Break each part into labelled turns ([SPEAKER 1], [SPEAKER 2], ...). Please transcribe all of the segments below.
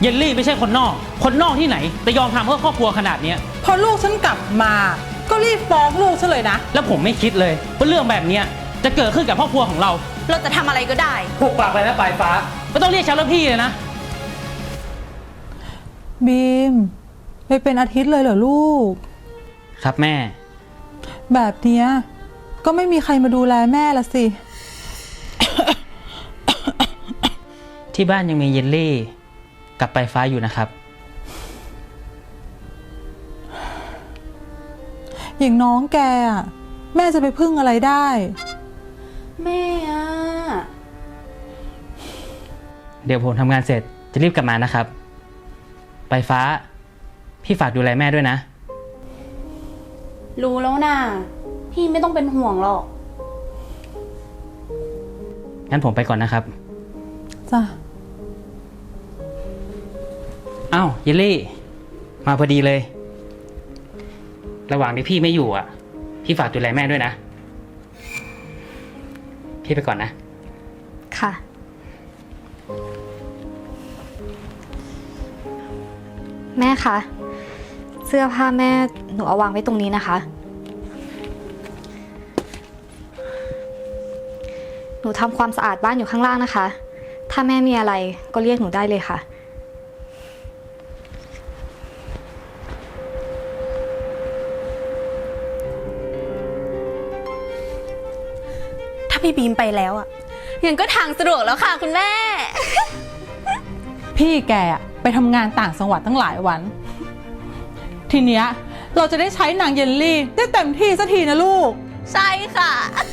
[SPEAKER 1] เยลลี่ไม่ใช่คนนอก คนนอกที่ไหน แต่ยอมทำเพื่อครอบครัวขนาดเนี้ย
[SPEAKER 2] พอลูกฉันกลับมา ก็รีบฟ้องลูกฉันเลยนะ
[SPEAKER 1] แล้วผมไม่คิดเลยว่าเรื่องแบบเนี้ยจะเกิดขึ้นกับครอบครัวของเรา
[SPEAKER 3] เราจะทำอะไรก็ได้
[SPEAKER 1] ผูกปากไปนะปลายฟ้า ไม่ต้องเรียกฉันว่าพี่เลยนะ
[SPEAKER 2] บีมไปเป็นอาทิตย์เลยเหรอลูก
[SPEAKER 1] ครับแม่
[SPEAKER 2] แบบเนี้ยก็ไม่มีใครมาดูแลแม่ละสิ
[SPEAKER 1] ที่บ้านยังมีเยลลี่ กับปลายฟ้าอยู่นะครับ
[SPEAKER 2] อย่างน้องแกอะแม่จะไปพึ่งอะไรได้
[SPEAKER 3] แม่อะ
[SPEAKER 1] เดี๋ยวผมทำงานเสร็จจะรีบกลับมานะครับปลายฟ้า พี่ฝากดูแลแม่ด้วยนะ
[SPEAKER 3] รู้แล้วนะพี่ไม่ต้องเป็นห่วงหรอก
[SPEAKER 1] งั้นผมไปก่อนนะครับ
[SPEAKER 2] จ้ะ
[SPEAKER 1] อ้าวเยลลี่ มาพอดีเลย ระหว่างที่พี่ไม่อยู่อะ พี่ฝากดูแลแม่ด้วยนะ พี่ไปก่อนนะ
[SPEAKER 3] ค่ะ
[SPEAKER 4] แม่คะ เสื้อผ้าแม่หนูเอาวางไว้ตรงนี้นะคะ หนูทำความสะอาดบ้านอยู่ข้างล่างนะคะ ถ้าแม่มีอะไรก็เรียกหนูได้เลยค่ะ
[SPEAKER 3] พี่บีมไปแล้วอะยังก็ทางสะดวกแล้วค่ะคุณแม่
[SPEAKER 2] พี่แกอะไปทำงานต่างจังหวัดตั้งหลายวัน ทีเนี้ยเราจะได้ใช้นางเยลลี่ ได้เต็มที่สักทีนะลูก
[SPEAKER 3] ใช่ค่ะอะ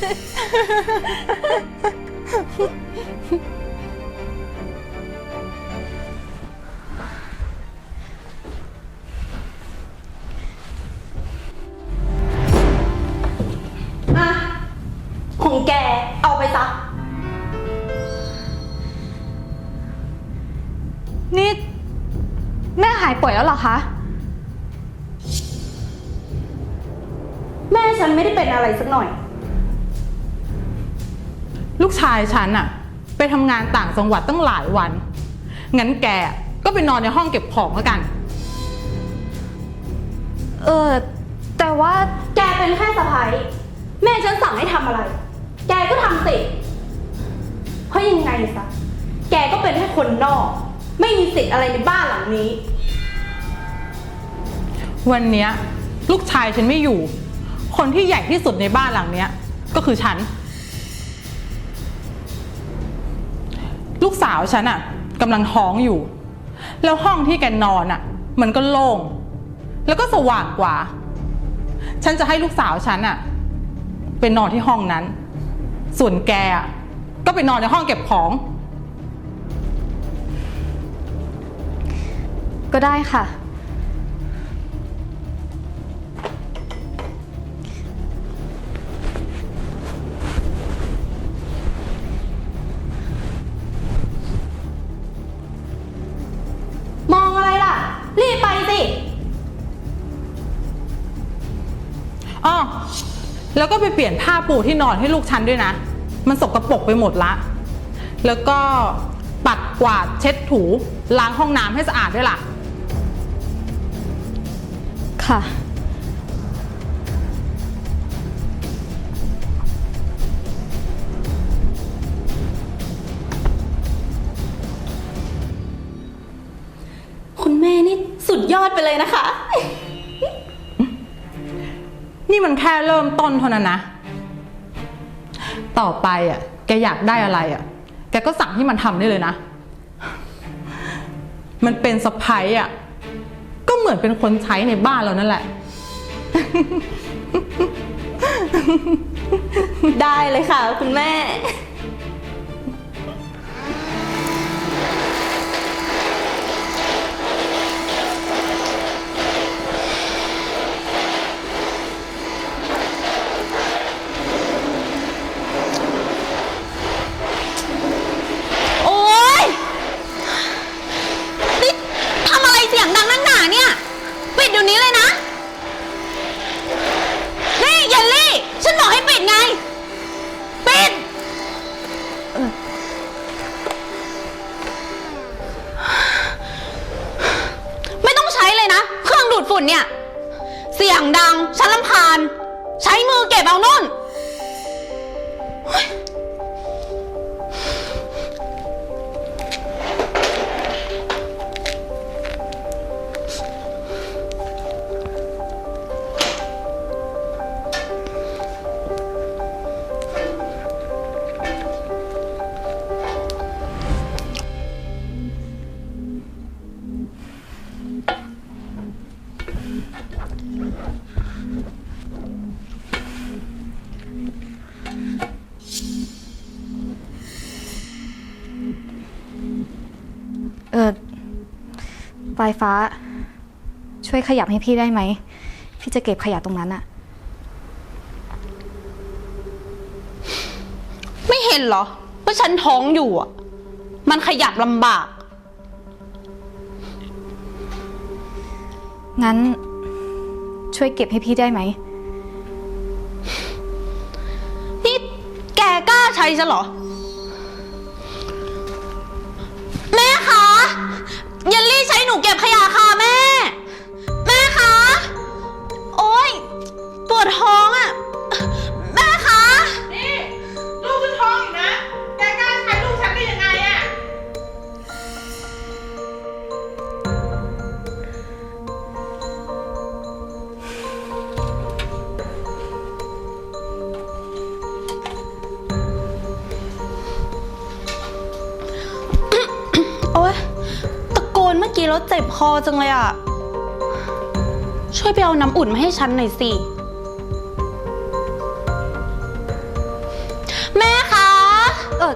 [SPEAKER 3] ป่
[SPEAKER 4] วยแล้วเหรอคะ
[SPEAKER 3] แม่ฉันไม่ได้เป็นอะไรสักหน่อย
[SPEAKER 2] ลูกชายฉันอะไปทำงานต่างจังหวัดตั้งหลายวัน งั้นแกก็ไปนอนในห้องเก็บของแล้วกัน
[SPEAKER 4] เออ แต่ว่า
[SPEAKER 3] แกเป็นแค่สะพ้ายแม่ฉันสั่งให้ทำอะไร แกก็ทำสิ เพราะยังไงซะ แกก็เป็นแค่คนนอก ไม่มีสิทธิ์อะไรในบ้านหลังนี้
[SPEAKER 2] วันเนี้ยลูกชายฉันไม่อยู่ คนที่ใหญ่ที่สุดในบ้านหลังเนี้ย ก็คือฉัน ลูกสาวฉันอะกำลังท้องอยู่ แล้วห้องที่แกนอนอะมันก็โล่ง แล้วก็สว่างกว่า ฉันจะให้ลูกสาวฉันอะไปนอนที่ห้องนั้น ส่วนแกอะก็ไปนอนในห้องเก็บของ
[SPEAKER 4] ก็ได้ค่ะ
[SPEAKER 2] แล้วก็ไปเปลี่ยนผ้าปูที่นอนให้ลูกฉันด้วยนะ มันสกรปรกไปหมดละ แล้วก็ปัดกวาดเช็ดถูล้างห้องน้ำให้สะอาดด้วยล่ะ
[SPEAKER 4] ค่ะ
[SPEAKER 3] คุณแม่นี่สุดยอดไปเลยนะคะ
[SPEAKER 2] นี่มันแค่เริ่มต้นเท่านั้นนะ ต่อไปอะ แกอยากได้อะไรอะ แกก็สั่งให้มันทำได้เลยนะ มันเป็นสะพ้ายอะ ก็เหมือนเป็นคนใช้ในบ้านเรานั่นแหละ
[SPEAKER 3] ได้เลยค่ะ คุณแม่ ดฝุ่นเนี่ย เสียงดัง ฉันลำคาญ ใช้มือเก็บเอานุ่น
[SPEAKER 4] เอ ปลายฟ้า ช่วยขยับให้พี่ได้ไหม พี่จะเก็บขยะตรงนั้นอะ
[SPEAKER 3] ไม่เห็นเหรอว่าฉันท้องอยู่อะมันขยับลำบาก
[SPEAKER 4] งั้น ช่วยเก็บให้พี่ได้ไหม
[SPEAKER 3] นี่แกกล้าใช้ฉันเหรอ หนูเก็บขยะ แล้วเจ็บคอจังเลยอะ่ะช่วยไปเอาน้ำอุ่นมาให้ฉันหน่อยสิ แม่คะ
[SPEAKER 4] เออ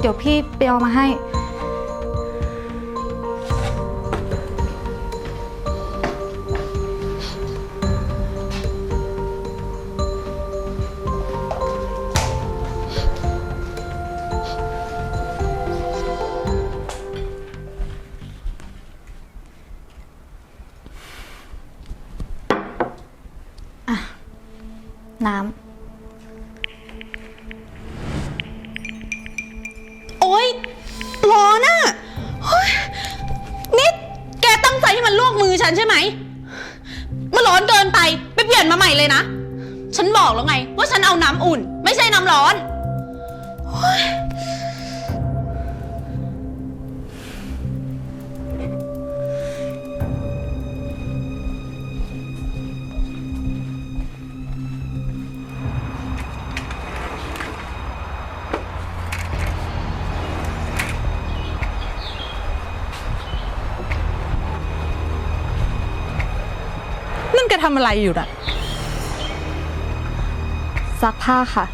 [SPEAKER 4] เดี๋ยวพี่ไปเอามา
[SPEAKER 3] ให้ มันลวกมือฉันใช่ไหม มันร้อนเกินไป ไปเปลี่ยนมาใหม่เลยนะ ฉันบอกแล้วไง ว่าฉันเอาน้ำอุ่น ไม่ใช่น้ำร้อน
[SPEAKER 2] แกทำอะไรอยู่น่ะ
[SPEAKER 4] ซักผ้าค่ะ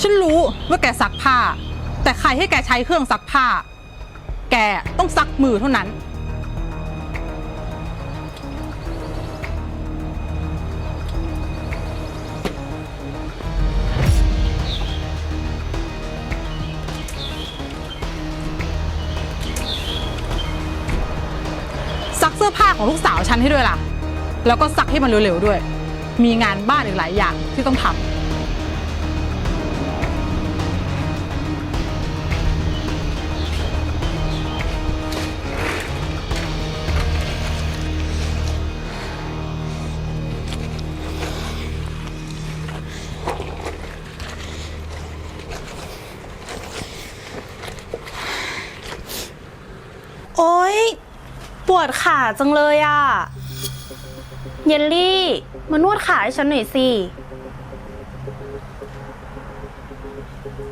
[SPEAKER 2] ฉันรู้ว่าแกซักผ้า แต่ใครให้แกใช้เครื่องซักผ้า แกต้องซักมือเท่านั้น ซักเสื้อผ้าของลูกสาวฉันให้ด้วยล่ะ แล้วก็ซักให้มันเร็วๆด้วย มีงานบ้านอีกหลายอย่างที่ต้องทำ
[SPEAKER 3] โอ๊ย ปวดขาจังเลยอะ เยลลี่ มานวดขาให้ฉันหน่อยสิ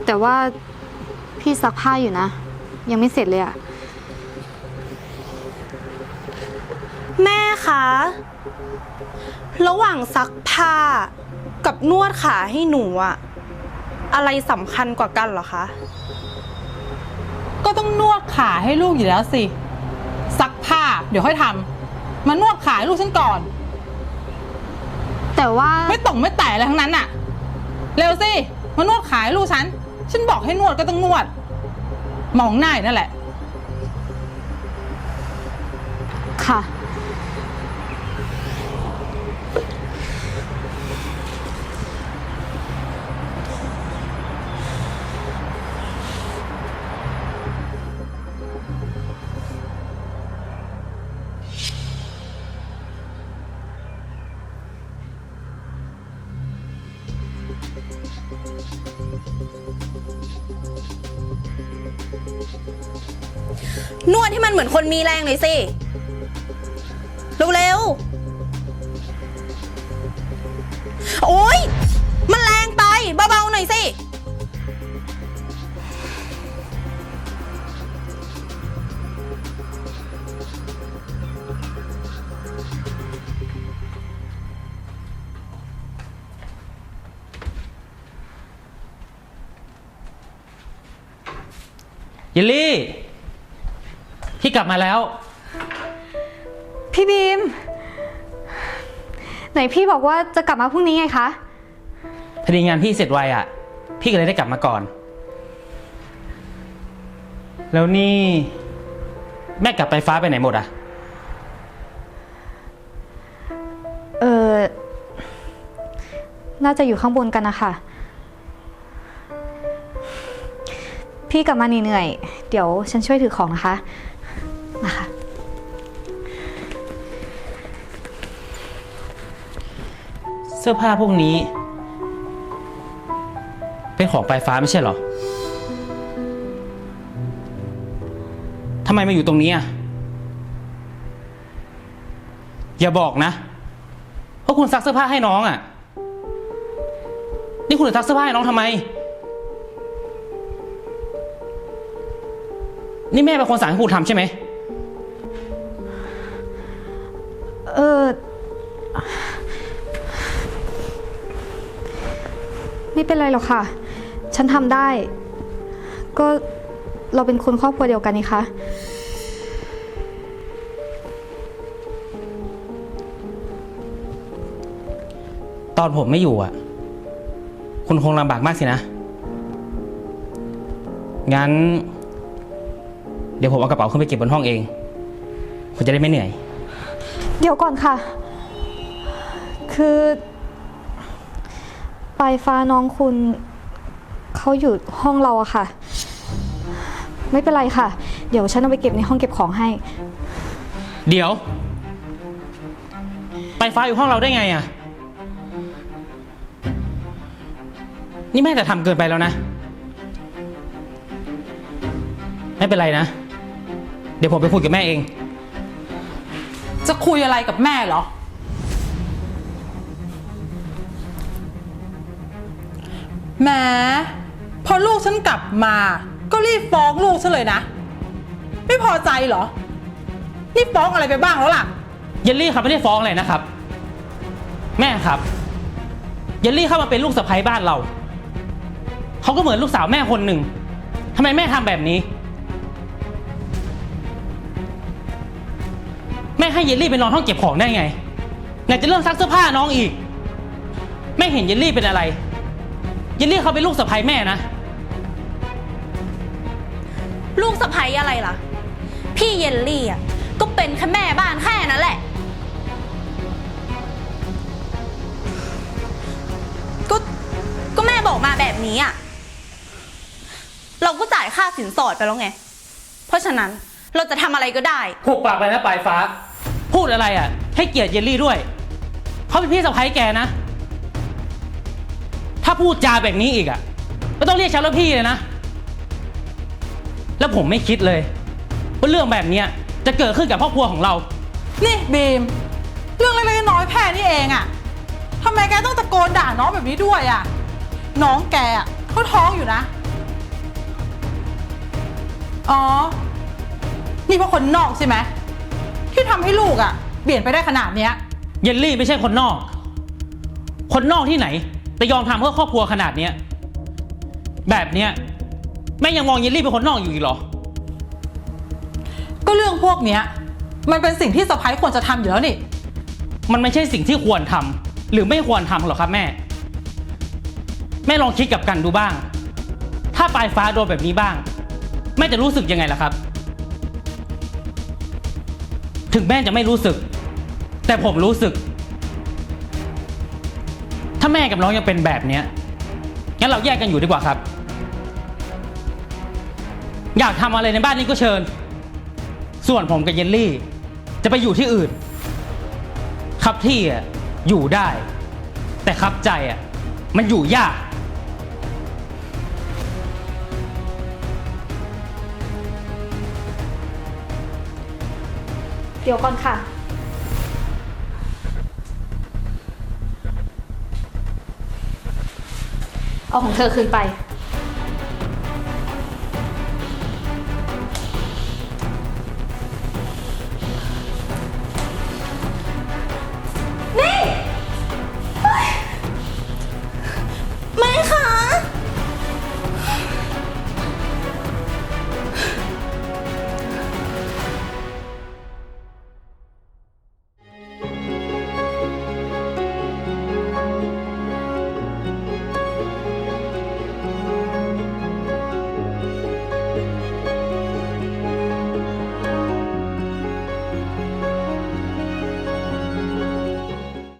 [SPEAKER 4] แต่ว่าพี่ซักผ้าอยู่นะ ยังไม่เสร็จเลยอะ
[SPEAKER 3] แม่คะ ระหว่างซักผ้ากับนวดขาให้หนูอะอะไรสำคัญกว่ากันเหรอคะ
[SPEAKER 2] ก็ต้องนวดขาให้ลูกอยู่แล้วสิ ซักผ้า เดี๋ยวค่อยทำมานวดขาให้ลูกฉันก่อน
[SPEAKER 4] แต่ว่า
[SPEAKER 2] ไม่ต่งไม่แต่อะไรทั้งนั้นน่ะเร็วสิมานวดขาให้ลูกฉัน ฉันบอกให้นวดก็ต้องนวด มองหน้าอยู่นั่นแหละ
[SPEAKER 4] ค่ะ
[SPEAKER 3] นวดให้มันเหมือนคนมีแรงหน่อยสิ เร็วๆ โอ๊ย มันแรงไป เบาๆหน่อยสิ
[SPEAKER 1] เยลลี่ พี่กลับมาแล้ว
[SPEAKER 4] พี่บีม ไหนพี่บอกว่าจะกลับมาพรุ่งนี้ไงคะ
[SPEAKER 1] พอดีงานพี่เสร็จไวอะ พี่ก็เลยได้กลับมาก่อน แล้วนี่ แม่กลับไปฟ้าไปไหนหมดอะ
[SPEAKER 4] เออ น่าจะอยู่ข้างบนกันนะคะ พี่กลับมาเหนื่อยๆเดี๋ยวฉันช่วยถือของนะคะนะคะ
[SPEAKER 1] เสื้อผ้าพวกนี้ เป็นของปลายฟ้าไม่ใช่เหรอทำไมมาอยู่ตรงนี้อะอย่าบอกนะว่าคุณซักเสื้อผ้าให้น้องอะ นี่คุณจะซักเสื้อผ้าให้น้องทำไม นี่แม่เป็นคนสั่งให้คุณทำใช่ไหม
[SPEAKER 4] เออ ไม่เป็นไรหรอกค่ะ ฉันทำได้ ก็เราเป็นคนครอบครัวเดียวกันนี่คะ
[SPEAKER 1] ตอนผมไม่อยู่อะ คุณคงลำบากมากสินะ งั้นเดี๋ยวผมเอากระเป๋าขึ้นไปเก็บบนห้องเองคุณจะได้ไม่เหนื่อย
[SPEAKER 4] เดี๋ยวก่อนค่ะ คือปลายฟ้าน้องคุณเขาอยู่ห้องเราอะค่ะ ไม่เป็นไรค่ะ เดี๋ยวฉันเอาไปเก็บในห้องเก็บของให้
[SPEAKER 1] เดี๋ยว ไปฟ้าอยู่ห้องเราได้ไงอะนี่แม่แต่ทำเกินไปแล้วนะ ไม่เป็นไรนะ เดี๋ยวผมไปคุยกับแม่เอง
[SPEAKER 2] จะคุยอะไรกับแม่เหรอ แหมพอลูกฉันกลับมา ก็รีบฟ้องลูกฉันเลยนะ ไม่พอใจเหรอ นี่ฟ้องอะไรไปบ้างแล้วล่ะ
[SPEAKER 1] เยลลี่ครับไม่ได้ฟ้องอะไรนะครับ แม่ครับ เยลลี่เข้ามาเป็นลูกสะใภ้บ้านเรา เขาก็เหมือนลูกสาวแม่คนหนึ่งทำไมแม่ทำแบบนี้ ม่ให้เยลลี่ไปนอนห้องเก็บของได้ไงไหนจะเรื่องซักเสื้อผ้าน้องอีกแม่เห็นเยลลี่เป็นอะไร เยลลี่เขาเป็นลูกสะใภ้แม่นะ
[SPEAKER 3] ลูกสะใภ้อะไรล่ะ พี่เยลลี่อะก็เป็นแค่แม่บ้านแค่นั้นแหละ ก็ก็แม่บอกมาแบบนี้อะ เราก็จ่ายค่าสินสอดไปแล้วไง เพราะฉะนั้นเราจะทำอะไรก็ได้
[SPEAKER 1] ผูกปากไปนะปลายฟ้า พูดอะไรอะ ให้เกียรติเยลลี่ด้วย เขาเป็นพี่สะใภ้แกนะ ถ้าพูดจาแบบนี้อีกอะ ก็ต้องเรียกฉันว่าพี่เลยนะ แล้วผมไม่คิดเลยว่าเรื่องแบบเนี้ยจะเกิดขึ้นกับครอบครัวของเรา
[SPEAKER 2] นี่บีม เรื่องเล็กๆน้อยๆแค่นี้เองอะทำไมแกต้องตะโกนด่าน้องแบบนี้ด้วยอะน้องแกอะเขาท้องอยู่นะ อ๋อ นี่เพราะคนนอกใช่ไหม ที่ทำให้ลูกอะเปลี่ยนไปได้ขนาดเนี้ย
[SPEAKER 1] เยลลี่ไม่ใช่คนนอก คนนอกที่ไหน แต่ยอมทำเพื่อครอบครัวขนาดเนี้ย แบบเนี้ยแม่ยังมองเยลลี่เป็นคนนอกอยู่อีกเหรอ
[SPEAKER 2] ก็เรื่องพวกเนี้ย มันเป็นสิ่งที่สะพ้ายควรจะทำอยู่แล้วนี่
[SPEAKER 1] มันไม่ใช่สิ่งที่ควรทำหรือไม่ควรทำหรอกครับแม่ แม่ลองคิดกับกันดูบ้าง ถ้าปลายฟ้าโดนแบบนี้บ้าง แม่จะรู้สึกยังไงล่ะครับ ถึงแม่จะไม่รู้สึก แต่ผมรู้สึก ถ้าแม่กับน้องยังเป็นแบบเนี้ยงั้นเราแยกกันอยู่ดีกว่าครับ อยากทำอะไรในบ้านนี้ก็เชิญ ส่วนผมกับเยลลี่ จะไปอยู่ที่อื่น ครับที่อะอยู่ได้ แต่ครับใจอะมันอยู่ยาก
[SPEAKER 4] เดี๋ยวก่อนค่ะ เอาของเธอคืนไป